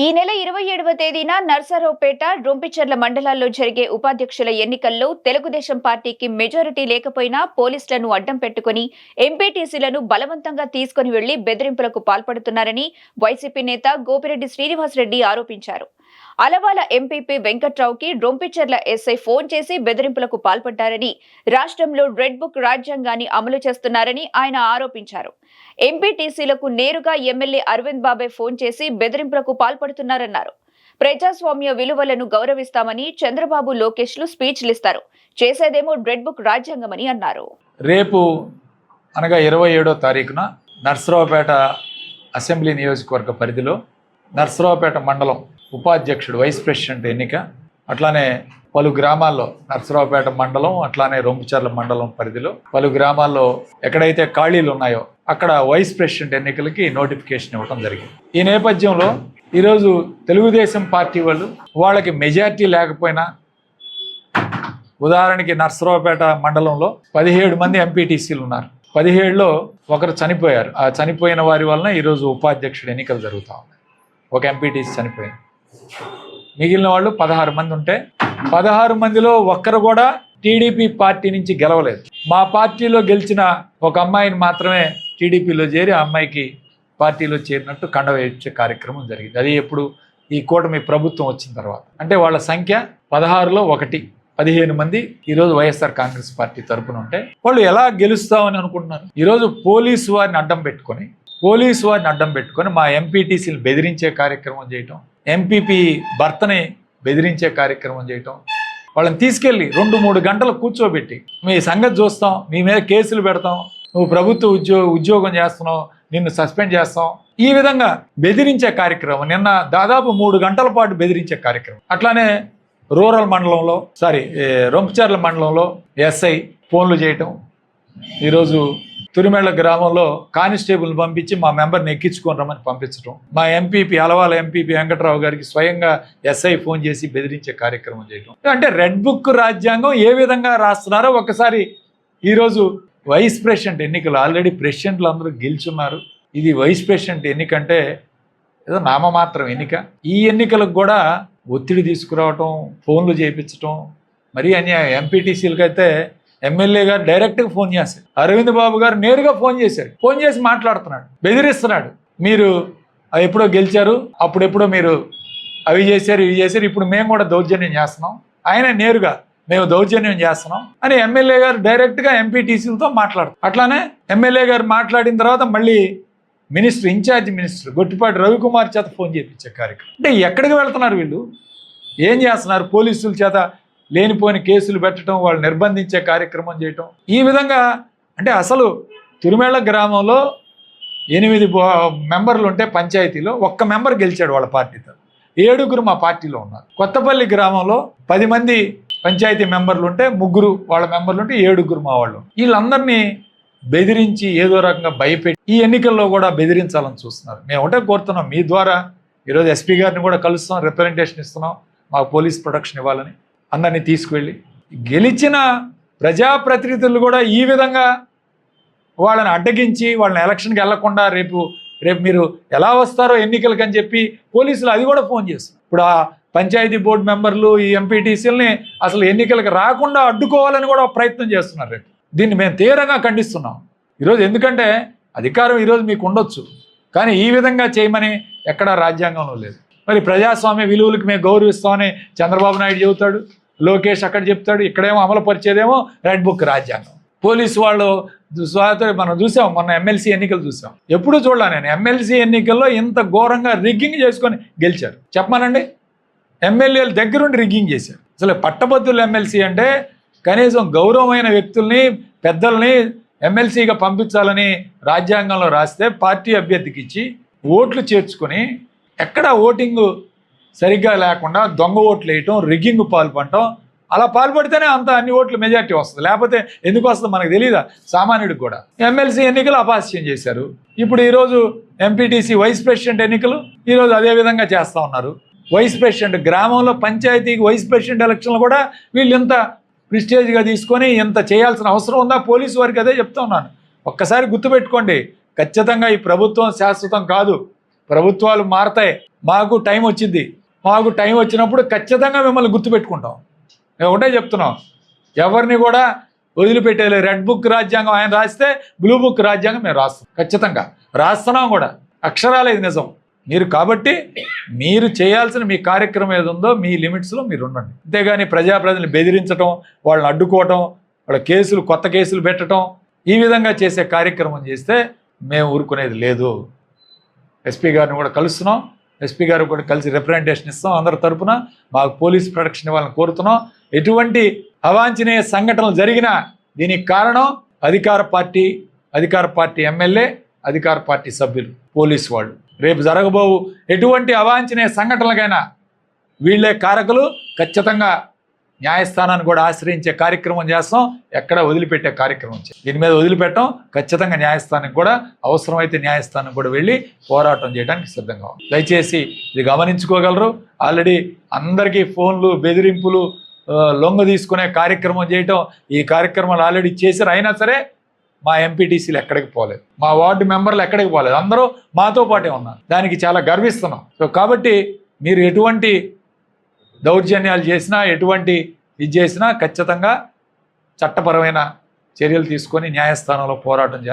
ఈ నెల ఇరవై ఏడవ తేదీన నర్సరావుపేట రొంపిచర్ల మండలాల్లో జరిగే ఉపాధ్యక్షుల ఎన్నికల్లో తెలుగుదేశం పార్టీకి మెజారిటీ లేకపోయినా పోలీసులను అడ్డం పెట్టుకుని ఎంపీటీసీలను బలవంతంగా తీసుకుని వెళ్ళి బెదిరింపులకు పాల్పడుతున్నారని వైసీపీ నేత గోపిరెడ్డి శ్రీనివాసరెడ్డి ఆరోపించారు. అలవాల ఎంపీపీ వెంకట్రావుకి రొంపిచెర్ల ఎస్ఐ ఫోన్ చేసి బెదిరింపులకు పాల్పడ్డారని రాష్ట్రంలో రెడ్ బుక్ రాజ్యాంగాన్ని అమలు చేస్తున్నారని ఆయన ఆరోపించారు. ఎంపీటీసీలకు నేరుగా ఎమ్మెల్యే అరవింద్ బాబాయ్ ఫోన్ చేసి బెదిరింపులకు పాల్పడుతున్నారన్నారు. ప్రజాస్వామ్య విలువలను గౌరవిస్తామని చంద్రబాబు లోకేష్లు స్పీచ్లిస్తారు. చేసేదేమో రెడ్ బుక్ రాజ్యాంగమని అన్నారు. రేపు అనగా ఇరవై ఏడో తారీఖున నర్సరావుపేట అసెంబ్లీ నియోజకవర్గ పరిధిలో నర్సరావుపేట మండలం ఉపాధ్యక్షుడు వైస్ ప్రెసిడెంట్ ఎన్నిక. అట్లానే పలు గ్రామాల్లో నర్సరావుపేట మండలం అట్లానే రొంపుచర్ల మండలం పరిధిలో పలు గ్రామాల్లో ఎక్కడైతే ఖాళీలు ఉన్నాయో అక్కడ వైస్ ప్రెసిడెంట్ ఎన్నికలకి నోటిఫికేషన్ ఇవ్వడం జరిగింది. ఈ నేపథ్యంలో ఈరోజు తెలుగుదేశం పార్టీ వాళ్ళు వాళ్ళకి మెజార్టీ లేకపోయినా ఉదాహరణకి నర్సరావుపేట మండలంలో పదిహేడు మంది ఎంపీటీసీలు ఉన్నారు. పదిహేడులో ఒకరు చనిపోయారు. ఆ చనిపోయిన వారి వలన ఈరోజు ఉపాధ్యక్షుడు ఎన్నికలు జరుగుతూ ఉన్నాయి. ఒక ఎంపీటీసీ చనిపోయింది. మిగిలిన వాళ్ళు పదహారు మంది ఉంటే పదహారు మందిలో ఒక్కరు కూడా టీడీపీ పార్టీ నుంచి గెలవలేదు. మా పార్టీలో గెలిచిన ఒక అమ్మాయిని మాత్రమే టీడీపీలో చేరి ఆ అమ్మాయికి పార్టీలో చేరినట్టు కండవేర్చే కార్యక్రమం జరిగింది. అది ఎప్పుడు ఈ కూటమి ప్రభుత్వం వచ్చిన తర్వాత. అంటే వాళ్ళ సంఖ్య పదహారులో ఒకటి. పదిహేను మంది ఈరోజు వైఎస్ఆర్ కాంగ్రెస్ పార్టీ తరపున ఉంటే వాళ్ళు ఎలా గెలుస్తామని అనుకుంటున్నారు? ఈరోజు పోలీసు వారిని అడ్డం పెట్టుకొని పోలీసు వారిని అడ్డం పెట్టుకొని మా ఎంపీటీసీని బెదిరించే కార్యక్రమం చేయటం ఎంపీపీ భర్తని బెదిరించే కార్యక్రమం చేయటం వాళ్ళని తీసుకెళ్ళి రెండు మూడు గంటలు కూర్చోబెట్టి మీ సంగతి చూస్తాం మీ మీద కేసులు పెడతాం నువ్వు ప్రభుత్వ ఉద్యో ఉద్యోగం చేస్తున్నావు నిన్ను సస్పెండ్ చేస్తాం. ఈ విధంగా బెదిరించే కార్యక్రమం నిన్న దాదాపు మూడు గంటల పాటు బెదిరించే కార్యక్రమం. అట్లానే రూరల్ మండలంలో సారీ రొంపచర్ల మండలంలో ఎస్ఐ ఫోన్లు చేయటం ఈరోజు తురిమేళ్ళ గ్రామంలో కానిస్టేబుల్ పంపించి మా మెంబర్ని ఎక్కించుకొని రమ్మని పంపించడం మా ఎంపీపీ అలవాల ఎంపీపీ వెంకట్రావు గారికి స్వయంగా ఎస్ఐ ఫోన్ చేసి బెదిరించే కార్యక్రమం చేయడం అంటే రెడ్ బుక్ రాజ్యాంగం ఏ విధంగా రాస్తున్నారో ఒకసారి ఈరోజు వైస్ ప్రెసిడెంట్ ఎన్నికలు ఆల్రెడీ ప్రెసిడెంట్లు అందరూ గెలుచున్నారు. ఇది వైస్ ప్రెసిడెంట్ ఎన్నికంటే ఏదో నామమాత్రం ఎన్నిక. ఈ ఎన్నికలకు కూడా ఒత్తిడి తీసుకురావటం ఫోన్లు చేయించటం మరీ అన్యాయం. ఎంపీటీసీలకైతే ఎమ్మెల్యే గారు డైరెక్ట్గా ఫోన్ చేశారు. అరవింద్ బాబు గారు నేరుగా ఫోన్ చేశారు. ఫోన్ చేసి మాట్లాడుతున్నాడు. బెదిరిస్తున్నాడు. మీరు ఎప్పుడో గెలిచారు అప్పుడెప్పుడో మీరు అవి చేశారు ఇవి చేశారు ఇప్పుడు మేము కూడా దౌర్జన్యం చేస్తున్నాం. ఆయన నేరుగా మేము దౌర్జన్యం చేస్తున్నాం అని ఎమ్మెల్యే గారు డైరెక్ట్గా ఎంపీటీసీలతో మాట్లాడు అట్లానే ఎమ్మెల్యే గారు మాట్లాడిన తర్వాత మళ్ళీ minister in charge minister Gottipati Ravikumar చేత ఫోన్ చేయించే కార్యక్రమం. అంటే ఎక్కడికి వెళ్తున్నారు వీళ్ళు? ఏం చేస్తున్నారు? పోలీసుల చేత లేనిపోని కేసులు పెట్టడం వాళ్ళు నిర్బంధించే కార్యక్రమం చేయటం. ఈ విధంగా అంటే అసలు తిరుమేళ గ్రామంలో ఎనిమిది మెంబర్లు ఉంటే పంచాయతీలో ఒక్క మెంబర్ గెలిచాడు వాళ్ళ పార్టీతో. ఏడుగురు మా పార్టీలో ఉన్నారు. కొత్తపల్లి గ్రామంలో పది మంది పంచాయతీ మెంబర్లు ఉంటే ముగ్గురు వాళ్ళ మెంబర్లు ఉంటే ఏడుగురు మా వాళ్ళు. వీళ్ళందరినీ బెదిరించి ఏదో రకంగా భయపెట్టి ఈ ఎన్నికల్లో కూడా బెదిరించాలని చూస్తున్నారు. మేము ఒకటే కోరుతున్నాం మీ ద్వారా ఈరోజు ఎస్పీ గారిని కూడా కలుస్తున్నాం రిప్రజెంటేషన్ ఇస్తున్నాం మాకు పోలీస్ ప్రొటెక్షన్ ఇవ్వాలని. అందరినీ తీసుకువెళ్ళి గెలిచిన ప్రజాప్రతినిధులు కూడా ఈ విధంగా వాళ్ళని అడ్డగించి వాళ్ళని ఎలక్షన్కి వెళ్ళకుండా రేపు రేపు మీరు ఎలా వస్తారో ఎన్నికలకి అని చెప్పి పోలీసులు అది కూడా ఫోన్ చేస్తారు ఇప్పుడు ఆ పంచాయతీ బోర్డు మెంబర్లు ఈ ఎంపీటీసీలని అసలు ఎన్నికలకు రాకుండా అడ్డుకోవాలని కూడా ప్రయత్నం చేస్తున్నారు రేపు. దీన్ని మేము తీవ్రంగా ఖండిస్తున్నాం. ఈరోజు ఎందుకంటే అధికారం ఈరోజు మీకు ఉండొచ్చు. కానీ ఈ విధంగా చేయమని ఎక్కడా రాజ్యాంగంలో లేదు. మరి ప్రజాస్వామ్య విలువలకు మేము గౌరవిస్తామని చంద్రబాబు నాయుడు చెబుతాడు లోకేష్ అక్కడ చెప్తాడు ఇక్కడేమో అమలు పరిచేదేమో రెడ్ బుక్ రాజ్యాంగం. పోలీసు వాళ్ళు స్వాతంత్ర మనం చూసాం మొన్న ఎమ్మెల్సీ ఎన్నికలు చూసాం. ఎప్పుడూ చూడలే నేను ఎమ్మెల్సీ ఎన్నికల్లో ఇంత ఘోరంగా రిగ్గింగ్ చేసుకొని గెలిచారు. చెప్పమానండి ఎమ్మెల్యేల దగ్గరుండి రిగ్గింగ్ చేశారు. అసలు పట్టభద్రులు ఎమ్మెల్సీ అంటే కనీసం గౌరవమైన వ్యక్తుల్ని పెద్దల్ని ఎమ్మెల్సీగా పంపించాలని రాజ్యాంగంలో రాస్తే పార్టీ అభ్యర్థికి ఇచ్చి ఓట్లు చేర్చుకొని ఎక్కడ ఓటింగ్ సరిగ్గా లేకుండా దొంగ ఓట్లు వేయటం రిగ్గింగ్ పాల్పడటం అలా పాల్పడితేనే అంత అన్ని ఓట్లు మెజార్టీ వస్తుంది. లేకపోతే ఎందుకు వస్తుంది మనకు తెలియదా సామాన్యుడికి కూడా. ఎమ్మెల్సీ ఎన్నికలు అపాస్యం చేశారు. ఇప్పుడు ఈరోజు ఎంపీటీసీ వైస్ ప్రెసిడెంట్ ఎన్నికలు ఈరోజు అదే విధంగా చేస్తూ ఉన్నారు. వైస్ ప్రెసిడెంట్ గ్రామంలో పంచాయతీకి వైస్ ప్రెసిడెంట్ ఎలక్షన్లు కూడా వీళ్ళు ఇంత ప్రిస్టేజ్గా తీసుకొని ఇంత చేయాల్సిన అవసరం ఉందా? పోలీసు వారికి అదే చెప్తా ఉన్నాను. ఒక్కసారి గుర్తుపెట్టుకోండి. ఖచ్చితంగా ఈ ప్రభుత్వం శాశ్వతం కాదు. ప్రభుత్వాలు మారతాయి. మాకు టైం వచ్చింది. మాకు టైం వచ్చినప్పుడు ఖచ్చితంగా మిమ్మల్ని గుర్తుపెట్టుకుంటాం. మేము ఒకటే చెప్తున్నాం. ఎవరిని కూడా వదిలిపెట్టేలే రెడ్ బుక్ రాజ్యాంగం ఆయన రాస్తే బ్లూ బుక్ రాజ్యాంగం మేము రాస్తాం. ఖచ్చితంగా. రాస్తున్నాం కూడా. అక్షరాలు ఇది నిజం. మీరు కాబట్టి మీరు చేయాల్సిన మీ కార్యక్రమం ఏది ఉందో మీ లిమిట్స్లో మీరు ఉండండి. అంతేగాని ప్రజాప్రతిని బెదిరించడం వాళ్ళని అడ్డుకోవటం వాళ్ళ కేసులు కొత్త కేసులు పెట్టడం ఈ విధంగా చేసే కార్యక్రమం చేస్తే మేము ఊరుకునేది లేదు. ఎస్పీ గారిని కూడా కలుస్తున్నాం. ఎస్పీ గారు కూడా కలిసి రిప్రజెంటేషన్ ఇస్తాం అందరి తరపున. మాకు పోలీస్ ప్రొటెక్షన్ ఇవ్వాలని కోరుతున్నాం. ఎటువంటి అవాంఛనీయ సంఘటనలు జరిగినా దీనికి కారణం అధికార పార్టీ అధికార పార్టీ ఎమ్మెల్యే అధికార పార్టీ సభ్యులు పోలీస్ వాళ్ళు. రేపు జరగబోవు ఎటువంటి అవాంఛనీయ సంఘటనలకైనా వీళ్ళే కారకులు. ఖచ్చితంగా న్యాయస్థానాన్ని కూడా ఆశ్రయించే కార్యక్రమం చేస్తాం ఎక్కడ వదిలిపెట్టే కార్యక్రమం చేయం దీని మీద వదిలిపెట్టం ఖచ్చితంగా న్యాయస్థానం కూడా అవసరమైతే న్యాయస్థానం కూడా వెళ్ళి పోరాటం చేయడానికి సిద్ధంగా ఉంది దయచేసి ఇది గమనించుకోగలరు. ఆల్రెడీ అందరికీ ఫోన్లు బెదిరింపులు లొంగ తీసుకునే కార్యక్రమం చేయటం ఈ కార్యక్రమాలు ఆల్రెడీ చేశారు. అయినా సరే మా ఎంపీటీసీలు ఎక్కడికి పోలేదు. మా వార్డు మెంబర్లు ఎక్కడికి పోలేదు. అందరూ మాతో పాటే ఉన్నారు. దానికి చాలా గర్విస్తున్నాం. సో కాబట్టి మీరు ఎటువంటి దౌర్జన్యాలు చేసినా ఎటువంటి ఇది చేసినా ఖచ్చితంగా చట్టపరమైన చర్యలు తీసుకొని న్యాయస్థానంలో పోరాటం చేయాలి.